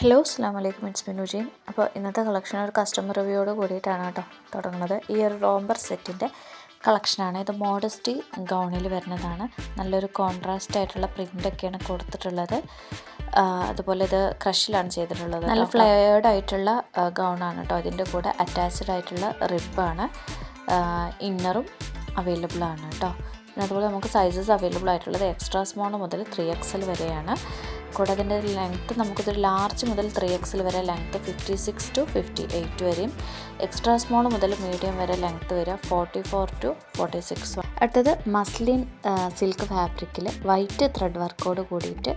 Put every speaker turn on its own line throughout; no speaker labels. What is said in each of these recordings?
Hello അസ്സാം വലൈക്കും it's Minu Jain അപ്പോൾ ഇന്നത്തെ കളക്ഷൻ ഒരു കസ്റ്റമർ റിവ്യൂയോട് കൂടിയിട്ടാണ് കേട്ടോ തുടങ്ങുന്നത്. ഈ ഒരു റോംബർ സെറ്റിന്റെ കളക്ഷനാണ് ഇത് മോഡസ്റ്റി ഗൗണിൽ വരുന്നതാണ്. നല്ലൊരു കോൺട്രാസ്റ്റ് ആയിട്ടുള്ള പ്രിന്റൊക്കെയാണ് കൊടുത്തിട്ടുള്ളത്. അതുപോലെ ഇത് ക്രഷിലാണ് ചെയ്തിട്ടുള്ളത് നല്ല ഫ്ലെയർഡ് ആയിട്ടുള്ള ഗൗണാണ് കേട്ടോ. അതിന്റെ കൂടെ അറ്റാച്ച്ഡ് ആയിട്ടുള്ള റിബാണ് ഇന്നറും അവൈലബിൾ ആണ് കേട്ടോ. പിന്നെ അതുപോലെ നമുക്ക് സൈസസ് അവൈലബിൾ ആയിട്ടുള്ളത് എക്സ്ട്രാ സ്മോൾ മുതൽ ത്രീ എക്സൽ വരെയാണ്. കൂടെ അതിന്റെ ലെങ്ത്ത് നമുക്കിതൊരു ലാർജ് മുതൽ ത്രീ എക്സിൽ വരെ length fifty six to fifty eight വരെയും എക്സ്ട്രാ സ്മോൾ മുതൽ മീഡിയം വരെ ലെങ്ത്ത് വരിക forty four to forty six അടുത്തത് മസ്ലിൻ സിൽക്ക് ഫാബ്രിക്കിൽ വൈറ്റ് ത്രെഡ് വർക്കോട് കൂടിയിട്ട്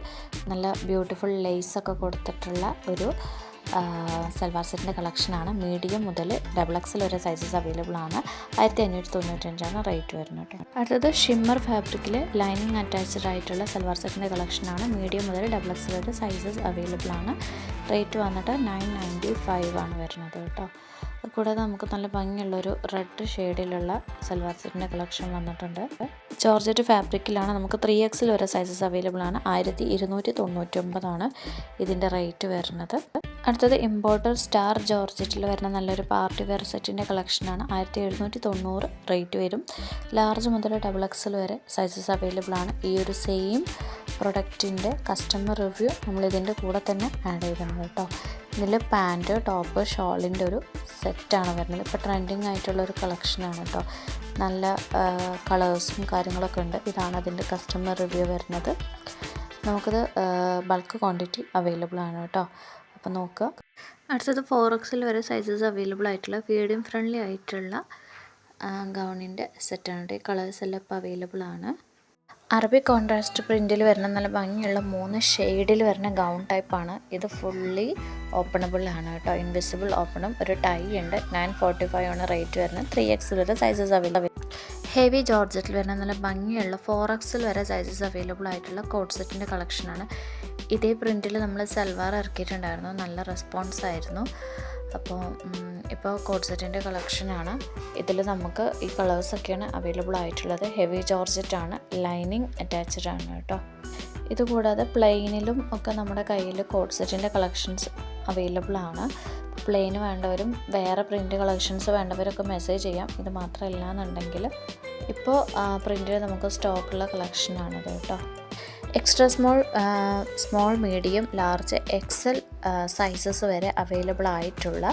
നല്ല ബ്യൂട്ടിഫുൾ ലേസൊക്കെ കൊടുത്തിട്ടുള്ള ഒരു സൽവാർ സെറ്റിന്റെ കളക്ഷനാണ്. മീഡിയം മുതൽ ഡബിൾ എക്സൽ വരെ സൈസസ് അവൈലബിൾ ആണ്. ആയിരത്തി അഞ്ഞൂറ്റി തൊണ്ണൂറ്റഞ്ചാണ് റേറ്റ് വരുന്നത് കേട്ടോ. അടുത്തത് ഷിമ്മർ ഫാബ്രിക്കിൽ ലൈനിങ് അറ്റാച്ച്ഡ് ആയിട്ടുള്ള സൽവാർ സെറ്റിന്റെ കളക്ഷനാണ്. മീഡിയം മുതൽ ഡബിൾ എക്സൽ വരെ സൈസസ് അവൈലബിൾ ആണ്. റേറ്റ് വന്നിട്ട് നയൻ നയന്റി ഫൈവ് ആണ് വരുന്നത് കേട്ടോ. കൂടാതെ നമുക്ക് നല്ല ഭംഗിയുള്ളൊരു റെഡ് ഷെയ്ഡിലുള്ള സൽവാർ സെറ്റിന്റെ കളക്ഷൻ വന്നിട്ടുണ്ട്. ജോർജറ്റ് ഫാബ്രിക്കിലാണ് നമുക്ക് ത്രീ എക്സിൽ വരെ സൈസസ് അവൈലബിൾ ആണ്. ആയിരത്തി ഇരുന്നൂറ്റി തൊണ്ണൂറ്റി ഒമ്പതാണ് ഇതിന്റെ റേറ്റ് വരുന്നത്. അടുത്തത് ഇമ്പോർട്ടർ സ്റ്റാർ ജോർജറ്റിൽ വരുന്ന നല്ലൊരു പാർട്ടി വെയർ സെറ്റിന്റെ കളക്ഷനാണ്. ആയിരത്തി എഴുന്നൂറ്റി തൊണ്ണൂറ് റേറ്റ് വരും. ലാർജ് മുതൽ ഡബിൾ എക്സൽ വരെ സൈസസ് അവൈലബിൾ ആണ്. ഈ ഒരു സെയിം പ്രൊഡക്റ്റിന്റെ കസ്റ്റമർ റിവ്യൂ നമ്മൾ ഇതിന്റെ കൂടെ തന്നെ ആഡ് ചെയ്തിട്ടുണ്ട് കേട്ടോ. ഇതിൽ പാന്റ് ടോപ്പ് ഷോളിന്റെ ഒരു സെറ്റാണ് വരുന്നത്. ഇപ്പോൾ ട്രെൻഡിങ് ആയിട്ടുള്ള ഒരു കളക്ഷനാണ് കേട്ടോ. നല്ല കളേഴ്സും കാര്യങ്ങളൊക്കെ ഉണ്ട്. ഇതാണ് അതിന്റെ കസ്റ്റമർ റിവ്യൂ വരുന്നത്. നമുക്കിത് ബൾക്ക് ക്വാണ്ടിറ്റി അവൈലബിൾ ആണ് കേട്ടോ. അപ്പോൾ നോക്കുക അടുത്തത് ഫോർ എക്സിൽ വരെ സൈസസ് അവൈലബിൾ ആയിട്ടുള്ള മീഡിയം ഫ്രണ്ട്ലി ആയിട്ടുള്ള ഗൗണിന്റെ സെറ്റാണ് കളേഴ്സ് എല്ലാം ഇപ്പോൾ അവൈലബിൾ ആണ്. അറബി കോൺട്രാസ്റ്റ് പ്രിന്റിൽ വരുന്ന നല്ല ഭംഗിയുള്ള മൂന്ന് ഷെയ്ഡിൽ വരുന്ന ഗൗൺ ടൈപ്പാണ് ഇത് ഫുള്ളി ഓപ്പണബിൾ ആണ് കേട്ടോ. ഇൻവിസിബിൾ ഓപ്പണും ഒരു ടൈ ഉണ്ട്. നയൻ ഫോർട്ടി ഫൈവ് ആണ് റേറ്റ് വരുന്നത്. ത്രീ എക്സിൽ വരെ സൈസസ് അവൈലബിൾ ഹെവി ജോർജറ്റിൽ വരുന്ന നല്ല ഭംഗിയുള്ള ഫോർ എക്സിൽ വരെ സൈസസ് അവൈലബിൾ ആയിട്ടുള്ള കോട്ട് സെറ്റിന്റെ കളക്ഷനാണ് ഇതേ പ്രിന്റിൽ നമ്മൾ സൽവാർ ഇറക്കിയിട്ടുണ്ടായിരുന്നു. നല്ല റെസ്പോൺസ് ആയിരുന്നു. അപ്പോൾ ഇപ്പോൾ കോഡ്സെറ്റിന്റെ കളക്ഷനാണ് ഇതിൽ നമുക്ക് ഈ കളേഴ്സൊക്കെയാണ് അവൈലബിൾ ആയിട്ടുള്ളത്. ഹെവി ജോർജറ്റ് ആണ്. ലൈനിങ് അറ്റാച്ച്ഡ് ആണ് കേട്ടോ. ഇതുകൂടാതെ പ്ലെയിനിലും ഒക്കെ നമ്മുടെ കയ്യിൽ കോഡ്സെറ്റിന്റെ കളക്ഷൻസ് അവൈലബിൾ ആണ്. പ്ലെയിന് വേണ്ടവരും വേറെ പ്രിന്റ് കളക്ഷൻസ് വേണ്ടവരൊക്കെ മെസ്സേജ് ചെയ്യാം. ഇത് മാത്രമല്ല എന്നുണ്ടെങ്കിൽ ഇപ്പോൾ പ്രിന്റിൽ നമുക്ക് സ്റ്റോക്കുള്ള കളക്ഷനാണിത് കേട്ടോ. Extra small small medium large XL sizes വരെ അവൈലബിൾ ആയിട്ടുള്ള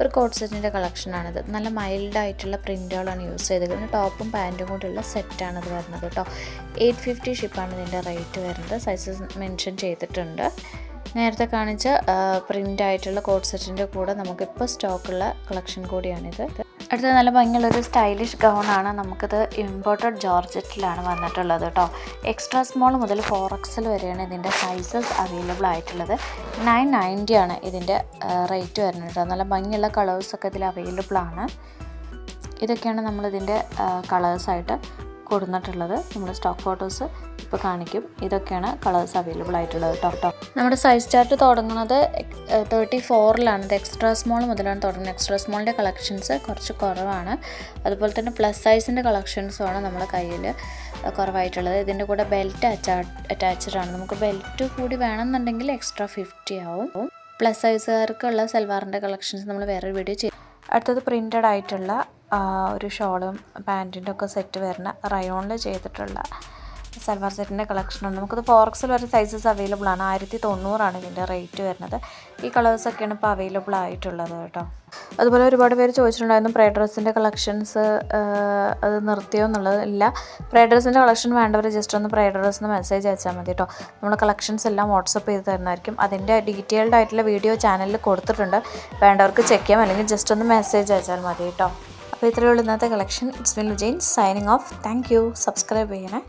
ഒരു കോട്ട് സെറ്റിന്റെ കളക്ഷനാണിത് നല്ല മൈൽഡ് ആയിട്ടുള്ള പ്രിന്റുകളാണ് യൂസ് ചെയ്തിരിക്കുന്നത് ടോപ്പും പാന്റും സെറ്റാണ് ഇത് വരുന്നത് കേട്ടോ എയ്റ്റ് ഫിഫ്റ്റി ഷിപ്പാണ് ഇതിന്റെ റേറ്റ് വരുന്നത്. സൈസസ് മെൻഷൻ ചെയ്തിട്ടുണ്ട്. നേരത്തെ കാണിച്ച പ്രിന്റ് ആയിട്ടുള്ള കോട്ട് സെറ്റിന്റെ കൂടെ നമുക്കിപ്പോൾ സ്റ്റോക്കുള്ള കളക്ഷൻ കൂടിയാണിത്. അടുത്ത നല്ല ഭംഗിയുള്ള ഒരു സ്റ്റൈലിഷ് ഗൗണാണ് നമുക്കിത് ഇമ്പോർട്ടഡ് ജോർജറ്റിലാണ് വന്നിട്ടുള്ളത് കേട്ടോ എക്സ്ട്രാ സ്മോൾ മുതൽ ഫോർ എക്സൽ വരെയാണ് ഇതിന്റെ സൈസസ് അവൈലബിൾ ആയിട്ടുള്ളത്. നയൻ നയന്റി ആണ് ഇതിന്റെ റേറ്റ് വരുന്നത് കേട്ടോ നല്ല ഭംഗിയുള്ള കളേഴ്സൊക്കെ ഇതിൽ അവൈലബിൾ ആണ്. ഇതൊക്കെയാണ് നമ്മളിതിന്റെ കളേഴ്സായിട്ട് കൊടുത്തിട്ടുള്ളത് നമ്മൾ സ്റ്റോക്ക് ഫോട്ടോസ് ഇപ്പോൾ കാണിക്കും. ഇതൊക്കെയാണ് കളേഴ്സ് അവൈലബിൾ ആയിട്ടുള്ളത് കേട്ടോ നമ്മുടെ സൈസ് ചാർട്ട് തുടങ്ങുന്നത് തേർട്ടി ഫോറിലാണ് ഇത് എക്സ്ട്രാ സ്മോൾ മുതലാണ് തുടങ്ങുന്നത്. എക്സ്ട്രാ സ്മോളിന്റെ കളക്ഷൻസ് കുറച്ച് കുറവാണ്. അതുപോലെ തന്നെ പ്ലസ് സൈസിന്റെ കളക്ഷൻസുമാണ് നമ്മുടെ കയ്യിൽ കുറവായിട്ടുള്ളത്. ഇതിന്റെ കൂടെ ബെൽറ്റ് അറ്റാ അറ്റാച്ച്ഡ് ആണ്. നമുക്ക് ബെൽറ്റ് കൂടി വേണമെന്നുണ്ടെങ്കിൽ എക്സ്ട്രാ ഫിഫ്റ്റി ആവും. പ്ലസ് സൈസുകാർക്കുള്ള സൽവാറിന്റെ കളക്ഷൻസ് നമ്മൾ വേറൊരു വീഡിയോ ചെയ്യും അടുത്തത് പ്രിന്റഡ് ആയിട്ടുള്ള ഒരു ഷോളും പാന്റിന്റെ ഒക്കെ സെറ്റ് വരുന്ന റയോണിൽ ചെയ്തിട്ടുള്ള സൽവാർ സെറ്റിന്റെ കളക്ഷനാണ് നമുക്കത് ഫോർക്സിൽ വരെ സൈസസ് അവൈലബിൾ ആണ്. ആയിരത്തി തൊണ്ണൂറാണ് ഇതിന്റെ റേറ്റ് വരുന്നത്. ഈ കളേഴ്സൊക്കെയാണ് ഇപ്പോൾ അവൈലബിൾ ആയിട്ടുള്ളത് കേട്ടോ. അതുപോലെ ഒരുപാട് പേര് ചോദിച്ചിട്ടുണ്ടായിരുന്നു പ്രേ ഡ്രസ്സിന്റെ കളക്ഷൻസ് അത് നിർത്തിയോ എന്നുള്ളത്. ഇല്ല. പ്രേ ഡ്രസ്സിന്റെ കളക്ഷൻ വേണ്ടവർ ജസ്റ്റ് ഒന്ന് പ്രേ ഡ്രസ്സിന് മെസ്സേജ് അയച്ചാൽ മതി കേട്ടോ. നമ്മൾ കളക്ഷൻസ് എല്ലാം വാട്സപ്പ് ചെയ്ത് തരുന്നതായിരിക്കും. അതിന്റെ ഡീറ്റെയിൽഡ് ആയിട്ടുള്ള വീഡിയോ ചാനലിൽ കൊടുത്തിട്ടുണ്ട്. വേണ്ടവർക്ക് ചെക്ക് ചെയ്യാം. അല്ലെങ്കിൽ ജസ്റ്റ് ഒന്ന് മെസ്സേജ് അയച്ചാൽ മതി കേട്ടോ. അപ്പോൾ ഇത്രയുള്ള ഇന്നത്തെ collection. It's Mil Jain signing off thank you subscribe ചെയ്യണേ.